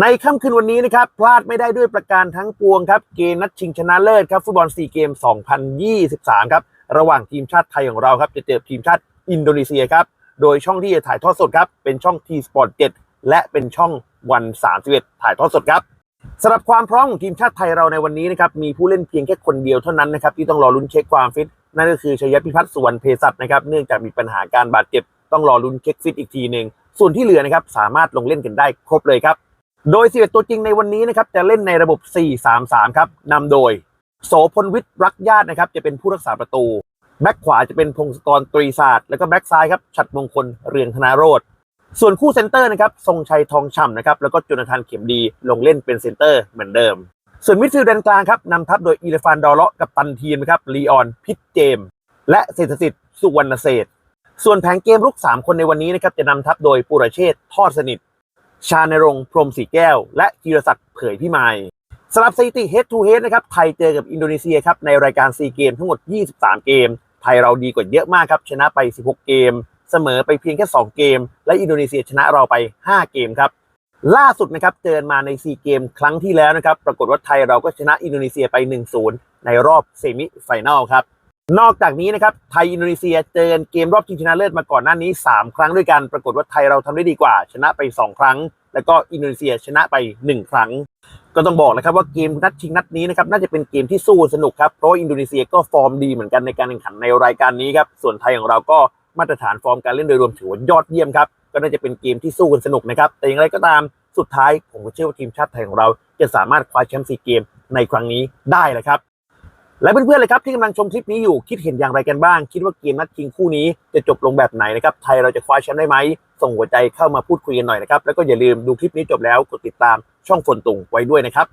ในค่ำคืนวันนี้นะครับ พลาดไม่ได้ด้วยประการทั้งปวงครับ เกมนัดชิงชนะเลิศครับฟุตบอลซีเกม 2023 ครับ ระหว่างทีมชาติไทยของเราครับ จะเจอทีมชาติอินโดนีเซียครับ โดยช่องที่จะถ่ายทอดสดครับ เป็นช่อง T Sport 7 และเป็นช่องวัน 31 ถ่ายทอดสดครับสำหรับความพร้อมของทีมชาติไทยเราในวันนี้นะครับมีผู้เล่นเพียงแค่คนเดียวเท่านั้นนะครับที่ต้องรอลุ้นเช็คความฟิตนั่นก็คือชยพิพัฒน์สุวรรณเภสัชนะครับเนื่องจากมีปัญหาการบาดเจ็บต้องรอลุ้นเช็คฟิตอีกทีหนึ่งส่วนที่เหลือนะครับสามารถลงเล่นกันได้ครบเลยครับ โดย11ตัวจริงในวันนี้นะครับจะเล่นในระบบ 4-3-3 ครับนำโดย โสพลวิทย์รักญาตินะครับจะเป็นผู้รักษาประตู แบ็คขวาจะเป็นพงศกรตรีศาสตร์ แล้วก็แบ็คซ้ายครับฉัดมงคลเรืองธนาโรธส่วนคู่เซนเตอร์นะครับทรงชัยทองฉ่ำนะครับแล้วก็จุนทานเข็มดีลงเล่นเป็นเซนเตอร์เหมือนเดิม ส่วนมิดฟิลด์แดนกลางครับนำทัพโดยอีเลฟานดอเลาะกับตันทีมนครับลีออนพิทเจม และเศรษฐสิทธิ์สุวรรณเศษส่วนแผนเกมรุก 3 คนในวันนี้นะครับจะนำทัพโดยปุรเชษทอดสนิท ชาในรงพรมสีแก้ว และธีรศักดิ์เผยพิมายสำหรับสถิติ head to head นะครับ ไทยเจอกับอินโดนีเซียครับ ในรายการ 4 เกมทั้งหมด 23 เกม ไทยเราดีกว่าเยอะมากครับ ชนะไป 16 เกม เสมอไปเพียงแค่ 2 เกม และอินโดนีเซียชนะเราไป 5 เกมครับ ล่าสุดนะครับ เจอมาใน 4 เกมครั้งที่แล้วนะครับ ปรากฏว่าไทยเราก็ชนะอินโดนีเซียไป 1-0 ในรอบเซมิไฟแนลครับ นอกจากนี้นะครับไทยอินโดนีเซียเจอเกมรอบชิงชนะเลิศมาก่อนหน้านี้ 3 ครั้งด้วยกันปรากฏว่าไทยเราทำได้ดีกว่า ชนะไป 2 ครั้ง แล้วก็อินโดนีเซียชนะไป 1 ครั้ง ก็ต้องบอกนะครับว่าเกมนัดชิงนัดนี้นะครับน่าจะเป็นเกมที่สู้สนุกครับเพราะอินโดนีเซียก็ฟอร์มดีเหมือนกันในการแข่งขันในรายการนี้ครับส่วนไทยของเราก็มาตรฐานฟอร์มการเล่นโดยรวมถือว่ายอดเยี่ยมครับก็น่าจะเป็นเกมที่สู้กันสนุกนะครับแต่อย่างไรก็ตามสุดท้ายผมเชื่อว่าทีมชาติไทยของเรา จะสามารถคว้าแชมป์ซีเกมในครั้งนี้ได้แหละครับ และเพื่อนๆเลยครับที่กำลังชมคลิปนี้อยู่คิดเห็นอย่างไรกันบ้าง คิดว่าเกมนัดชิงคู่นี้จะจบลงแบบไหนนะครับไทยเราจะคว้าแชมป์ได้ไหมส่งหัวใจเข้ามาพูดคุยกันหน่อยนะครับแล้วก็อย่าลืมดูคลิปนี้จบแล้วกดติดตามช่องฝนตุงไว้ด้วยนะครับ